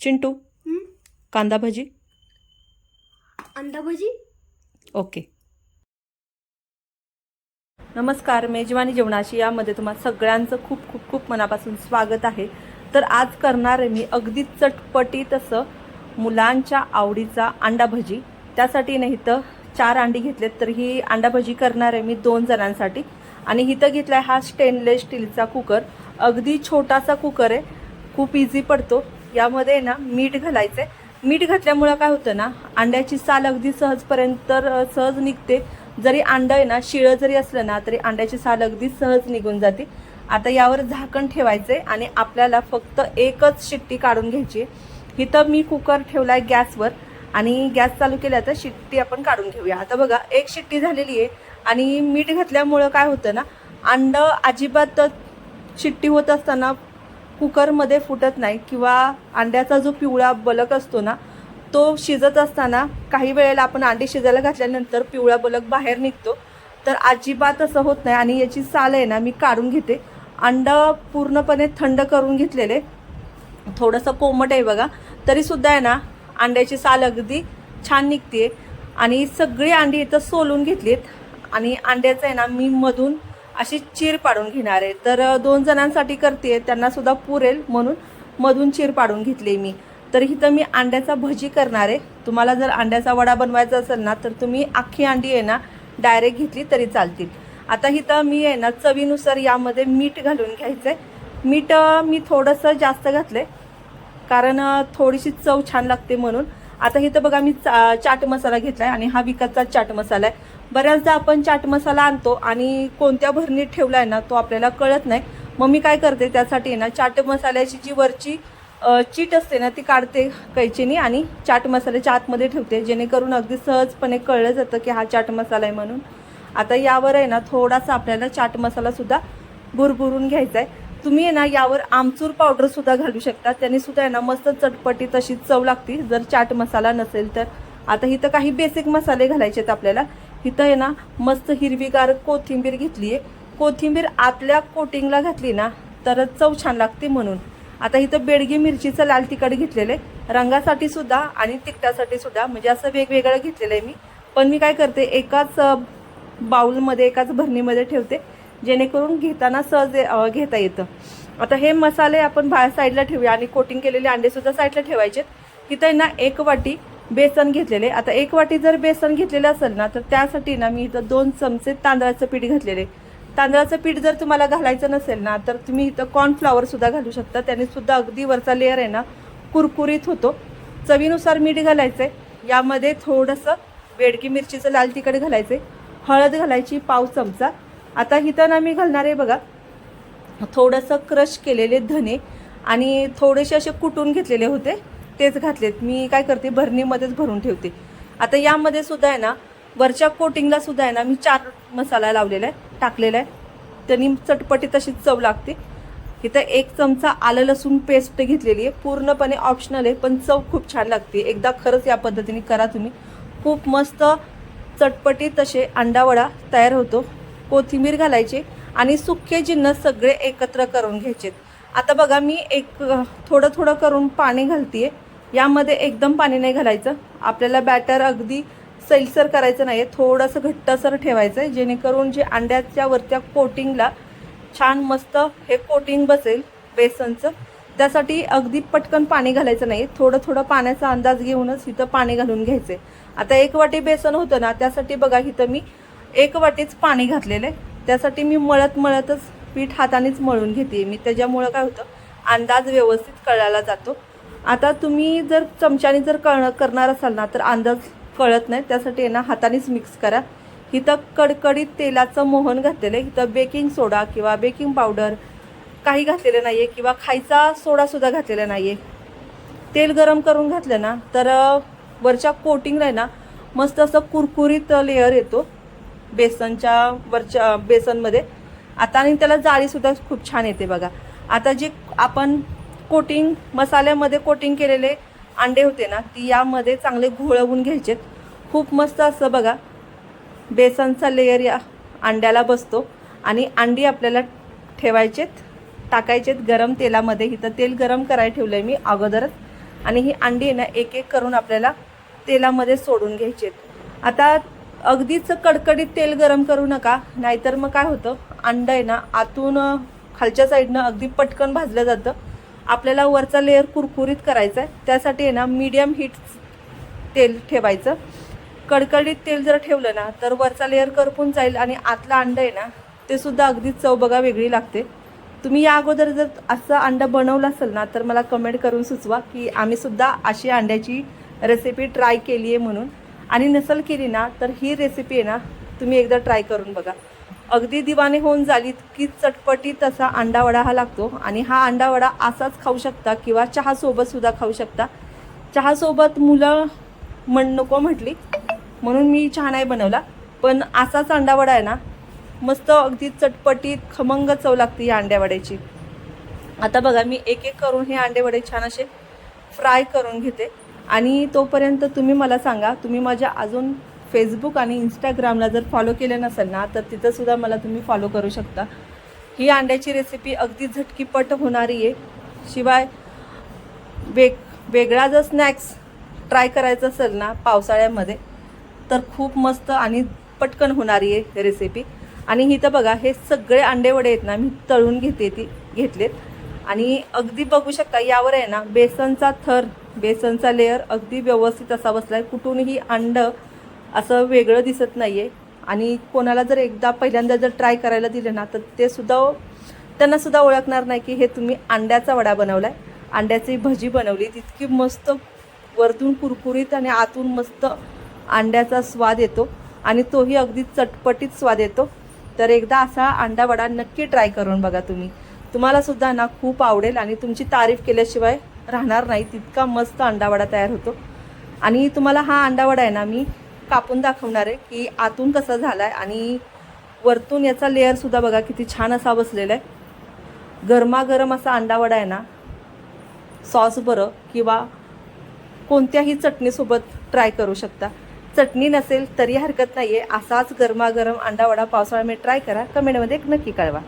चिंटू? कांदा भजी. अंडा भजी? ओके. नमस्कार मेजवानी जेवणाची यामध्ये तुम्हाला सगळ्यांचं खूप खूप खूप मनापासून स्वागत आहे. तर आज करणार आहे मी अगदी चटपटीत असं मुलांच्या आवडीचा अंडा भजी. त्यासाठी नाही तर चार अंडी घेतलेत तर ही अंडा भजी करणार आहे मी दोन जणांसाठी. आणि इथं घेतला हा स्टेनलेस स्टीलचा कुकर अगदी छोटासा कुकर आहे. खूप इझी पडतो. यामध्ये ना मीठ घालायचं आहे मीठ घातल्यामुळं काय होतं ना अंड्याची साल अगदी सहजपर्यंत तर सहज निघते. जरी अंडं आहे ना शिळं जरी असलं ना तरी अंड्याची साल अगदी सहज निघून जाते. आता यावर झाकण ठेवायचं आहे आणि आपल्याला फक्त एकच शिट्टी काढून घ्यायची आहे. इथं मी कुकर ठेवला आहे गॅसवर आणि गॅस चालू केला तर शिट्टी आपण काढून घेऊया. आता बघा एक शिट्टी झालेली आहे आणि मीठ घातल्यामुळं काय होतं ना अंड अजिबात शिट्टी होत असताना कुकरमध्ये फुटत नाही किंवा अंड्याचा जो पिवळा बलक असतो ना तो शिजत असताना काही वेळेला आपण अंडी शिजायला घातल्यानंतर पिवळा बलक बाहेर निघतो. तर अजिबात असं होत नाही आणि याची साल आहे ना मी काढून घेते. अंड पूर्णपणे थंड करून घेतलेले. थोडंसं कोमट आहे बघा. तरीसुद्धा आहे ना अंड्याची साल अगदी छान निघते आणि सगळी अंडी इथं सोलून घेतलीत आणि अंड्याचं आहे ना मी मधून अशी चीर पाडून घेणार आहे. तर दोन जणांसाठी करते त्यांना सुद्धा पुरेल म्हणून मधून चीर पाडून घेतली मी. तर इथं मी अंड्याचा भजी करणार आहे. तुम्हाला जर अंड्याचा वडा बनवायचा असेल ना तर तुम्ही अख्खी अंडी आहे ना डायरेक्ट घेतली तरी चालतील. आता इथं मी आहे ना चवीनुसार यामध्ये मीठ घालून घ्यायचं आहे मीठ मी थोडंसं जास्त घातलं आहे कारण थोडीशी चव छान लागते म्हणून. आता इथं बघा मी चा चाट मसाला घेतला आहे आणि हा विकतचा चाट मसाला आहे. बऱ्याचदा आपण चाट मसाला आणतो आणि कोणत्या भरणीत ठेवला आहे ना तो आपल्याला कळत नाही. मग मी काय करते त्यासाठी आहे ना चाट मसाल्याची जी वरची चीट असते ना ती काढते कैचीनी आणि चाट मसाल्याच्या आतमध्ये ठेवते. जेणेकरून अगदी सहजपणे कळलं जातं की हा चाट मसाला आहे म्हणून. आता यावर आहे ना थोडासा आपल्याला चाट मसालासुद्धा भुरभुरून घ्यायचा आहे तुम्ही आहे ना यावर आमचूर पावडर सुद्धा घालू शकता. त्याने सुद्धा आहे ना मस्त चटपटी तशी चव लागते. जर चाट मसाला नसेल तर. आता इथं काही बेसिक मसाले घालायचे आहेत आपल्याला. इथं आहे ना मस्त हिरवीगार कोथिंबीर घेतली आहे कोथिंबीर आतल्या कोटिंगला घातली ना तर चव छान लागते म्हणून. आता इथं बेडगी मिरचीचं लाल तिखट घेतलेलं आहे. रंगासाठी सुद्धा आणि तिखटासाठी सुद्धा म्हणजे असं वेगवेगळं घेतलेलं आहे मी. पण मी काय करते एकाच बाऊलमध्ये एकाच भरणीमध्ये ठेवते. जेणेकरून घेताना सहज घेता येतं. आता हे मसाले आपण बाहेर साईडला ठेवूया आणि कोटिंग केलेले अंडेसुद्धा साईडला ठेवायचे तिथे आहे ना एक वाटी बेसन घेतलेले. आता एक वाटी जर बेसन घेतलेलं असेल ना तर त्यासाठी ना मी इथं दोन चमचे तांदळाचं पीठ घातलेले. तांदळाचं पीठ जर तुम्हाला घालायचं नसेल ना तर तुम्ही इथं कॉर्नफ्लॉवर सुद्धा घालू शकता. त्याने सुद्धा अगदी वरचा लेअर आहे ना कुरकुरीत होतो. चवीनुसार मीठ घालायचं आहे यामध्ये थोडंसं बेडकी मिरचीचं लाल तिखट घालायचं आहे हळद घालायची पाव चमचा. आता इथं ना मी घालणार आहे बघा. थोडंसं क्रश केलेले धने आणि थोडेसे असे कुटून घेतलेले होते तेच घातलेत. मी काय करते भरणीमध्येच भरून ठेवते. आता यामध्ये सुद्धा आहे ना वरच्या कोटिंगला सुद्धा आहे ना मी चार मसाला लावलेला आहे टाकलेला आहे त्यांनी चटपटी तशीच चव लागते. इथं एक चमचा आलं लसूण पेस्ट घेतलेली आहे. पूर्णपणे ऑप्शनल आहे पण चव खूप छान लागते. एकदा खरंच या पद्धतीने करा तुम्ही. खूप मस्त चटपटी तसे अंडावडा तयार होतो. कोथिंबीर घालायची आणि सुके जिन्नस सगळे एकत्र करून घ्यायचे आता बघा मी एक थोडं थोडं करून पाणी घालते यामध्ये एकदम पाणी नाही घालायचं. आपल्याला बॅटर अगदी सैलसर करायचं नाही आहे थोडंसं घट्टसर ठेवायचं आहे जेणेकरून जे अंड्याच्या वरच्या कोटिंगला छान मस्त हे कोटिंग बसेल बेसनचं त्यासाठी अगदी पटकन पाणी घालायचं नाही थोडं थोडं पाण्याचा अंदाज घेऊनच इथं पाणी घालून घ्यायचं आता एक वाटी बेसन होतं ना त्यासाठी बघा इथं मी एक वाटीच पाणी घातलेलं आहे. त्यासाठी मी मळत मळतच पीठ हातानेच मळून घेते. मी त्याच्यामुळं काय होतं अंदाज व्यवस्थित कळायला जातो. आता तुम्ही जर चमच्याने जर कळ करणार असाल ना तर अंदाज कळत नाही. त्यासाठी आहे ना हातानेच मिक्स करा. इथं कडकडीत तेलाचं मोहन घातलेलं आहे. इथं बेकिंग सोडा किंवा बेकिंग पावडर काही घातलेलं नाही आहे किंवा खायचा सोडासुद्धा घातलेला नाही आहे तेल गरम करून घातलं ना तर वरच्या कोटिंगला आहे ना मस्त असं कुरकुरीत लेअर येतो. बेसनच्या वरच्या बेसनमध्ये. आता आणि त्याला जाळीसुद्धा खूप छान येते बघा. आता जे आपण कोटिंग मसाल्यामध्ये कोटिंग केलेले अंडे होते ना ती यामध्ये चांगले घोळवून घ्यायचेत. खूप मस्त असं बघा. बेसनचा लेयर या अंड्याला बसतो आणि अंडी आपल्याला ठेवायचेत टाकायचेत गरम तेलामध्ये. इथं तेल गरम करायला ठेवलं आहे मी अगोदरच. आणि ही अंडी आहे ना एक एक करून आपल्याला तेलामध्ये सोडून घ्यायचे आहेत आता अगदीच कडकडीत तेल गरम करू नका नाहीतर मग काय होतं अंड आहे ना आतून खालच्या साईडनं अगदी पटकन भाजलं जातं. आपल्याला वरचा लेअर कुरकुरीत करायचा आहे त्यासाठी आहे ना मीडियम हीट तेल ठेवायचं. कडकडीत तेल जर ठेवलं ना तर वरचा लेअर करपून जाईल आणि आतला अंड आहे ना ते सुद्धा अगदी चव बघा वेगळी लागते. तुम्ही या अगोदर जर असं अंडा बनवलं असेल ना तर मला कमेंट करून सुचवा की आम्ही सुद्धा अशी अंड्याची रेसिपी ट्राय केली आहे म्हणून. आणि नसेल केली ना तर ही रेसिपी आहे ना तुम्ही एकदा ट्राय करून बघा. अगदी दिवाने होऊन झाली की चटपटीत असा अंडावडा हा लागतो. आणि हा अंडावडा असाच खाऊ शकता किंवा चहासोबत सुद्धा खाऊ शकता. चहासोबत मुलं म्हण नको म्हटली म्हणून मी चहा नाही बनवला. पण असाच अंडावडा आहे ना मस्त अगदी चटपटीत खमंग चव लागते या अंड्यावड्याची आता बघा मी एक एक करून हे अंडेवडे छान असे फ्राय करून घेते. आणि तोपर्यंत तुम्ही मला सांगा तुम्ही माझ्या अजून फेसबुक आणि इंस्टाग्रामला जर फॉलो केलं नसेल ना तर तिथंसुद्धा मला तुम्ही फॉलो करू शकता. ही अंड्याची रेसिपी अगदी झटकीपट होणारी आहे. शिवाय वेग वेगळा जर स्नॅक्स ट्राय करायचं असेल ना पावसाळ्यामध्ये तर खूप मस्त आणि पटकन होणारी आहे रेसिपी आणि इथं बघा हे सगळे अंडेवडे आहेत ना मी तळून घेते ती घेतलेत. आणि अगदी बघू शकता यावर आहे ना बेसनचा थर बेसनचा लेअर अगदी व्यवस्थित असा बसला आहे कुठूनही अंड असं वेगळं दिसत नाही आहे आणि कोणाला जर एकदा पहिल्यांदा जर ट्राय करायला दिलं ना तर ते सुद्धा त्यांना सुद्धा ओळखणार नाही की हे तुम्ही अंड्याचा वडा बनवला आहे अंड्याची भजी बनवली. तितकी मस्त वरतून कुरकुरीत आणि आतून मस्त अंड्याचा स्वाद येतो. आणि तोही अगदी चटपटीत स्वाद येतो. तर एकदा असा अंडा वडा नक्की ट्राय करून बघा तुम्ही. तुम्हालासुद्धा ना खूप आवडेल आणि तुमची तारीफ केल्याशिवाय राहणार नाही तितका मस्त अंडावडा तयार होतो. आणि तुम्हाला हा अंडावडा आहे ना मी कापून दाखवणार आहे की आतून कसा झाला आहे आणि वरतून याचा लेअरसुद्धा बघा किती छान असा बसलेला आहे. गरमागरम असा अंडावडा आहे ना सॉस बरं किंवा कोणत्याही चटणीसोबत ट्राय करू शकता. चटणी नसेल तरी हरकत नाही आहे असाच गरमागरम अंडावडा पावसाळा पावसाळ्यामध्ये ट्राय करा. कमेंटमध्ये नक्की कळवा.